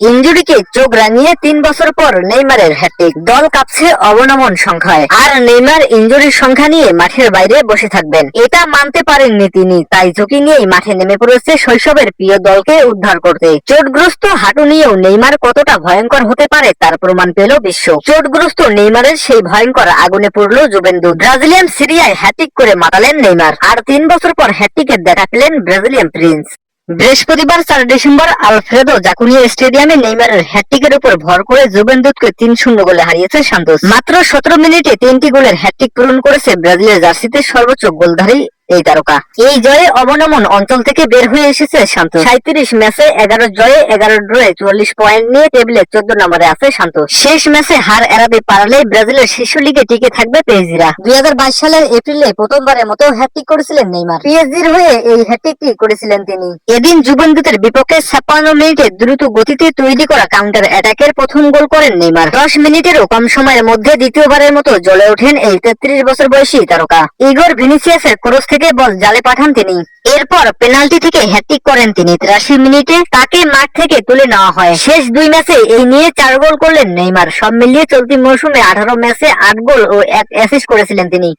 ইঞ্জুরিকে চোখ রাঙিয়ে তিন বছর পর নেইমারের হ্যাট্রিক দল কাঁপছে অবনমন সংখ্যায়। আর নেইমার ইঞ্জুরির সংখ্যা নিয়ে মাঠের বাইরে বসে থাকবেন। এটা মানতে পারেননি তিনি, তাই ঝুঁকি নিয়েই মাঠে নেমে পড়েছে শৈশবের প্রিয় দলকে উদ্ধার করতে। চোটগ্রস্ত হাঁটু নিয়েও নেইমার কতটা ভয়ঙ্কর হতে পারে তার প্রমাণ পেল বিশ্ব। চোটগ্রস্ত নেইমারের সেই ভয়ঙ্কর আগুনে পড়ল জুবেন্দু ব্রাজিলিয়ান সিরিয়ায় হ্যাট্রিক করে মাতালেন নেইমার। আর তিন বছর পর হ্যাট্রিকের দেখা পেলেন ব্রাজিলিয়ান প্রিন্স। বৃহস্পতিবার, চার ডিসেম্বর আলফ্রেদো জাকুনিয়া স্টেডিয়ামে নেইমারের হ্যাট্রিকের উপর ভর করে জুবেন্দুতকে তিন শূন্য গোলে হারিয়েছে সান্তোস। মাত্র সতেরো মিনিটে তিনটি গোলের হ্যাট্রিক পূরণ করেছে ব্রাজিলের জার্সিতে সর্বোচ্চ গোলধারী এই তারকা। এই জয়ে অবনমন অঞ্চল থেকে বের হয়ে এসেছে শান্ত। সাঁত্রিশ ম্যাচে এগারো জয়ে এগারো ড্রয়ে চুয়াল্লিশ পয়েন্ট নিয়ে টেবিলে চোদ্দ নম্বরে আছে শান্ত। শেষ ম্যাচে হার এড়াতে পারলে ব্রাজিলের শীর্ষ লিগে টিকে থাকবে পেজিরা দুই সালের এপ্রিলে প্রথমবারের মতো হ্যাট্রিক করেছিলেন নেইমার। পিএসজির হয়ে এই হ্যাট্রিকটি করেছিলেন তিনি। এদিন যুবন্দুতের বিপক্ষে ছাপ্পান্ন মিনিটে দ্রুত গতিতে তৈরি করা কাউন্টার অ্যাটাকের প্রথম গোল করেন নেইমার। দশ মিনিটেরও কম সময়ের মধ্যে দ্বিতীয়বারের মতো জ্বলে ওঠেন এই তেত্রিশ বছর বয়সী তারকা। ইগর ভিনিসিয়াসের ক্রস থেকে বল, জালে পাঠান তিনি। এরপর পেনাল্টি থেকে হ্যাট্রিক করেন তিনি। তিরাশি মিনিটে তাকে মাঠ থেকে তুলে নেওয়া হয়। শেষ দুই ম্যাচে এই নিয়ে চার গোল করলেন নেইমার। সব মিলিয়ে চলতি মৌসুমে আঠারো ম্যাচে আট গোল ও এক অ্যাসিস্ট করেছিলেন তিনি।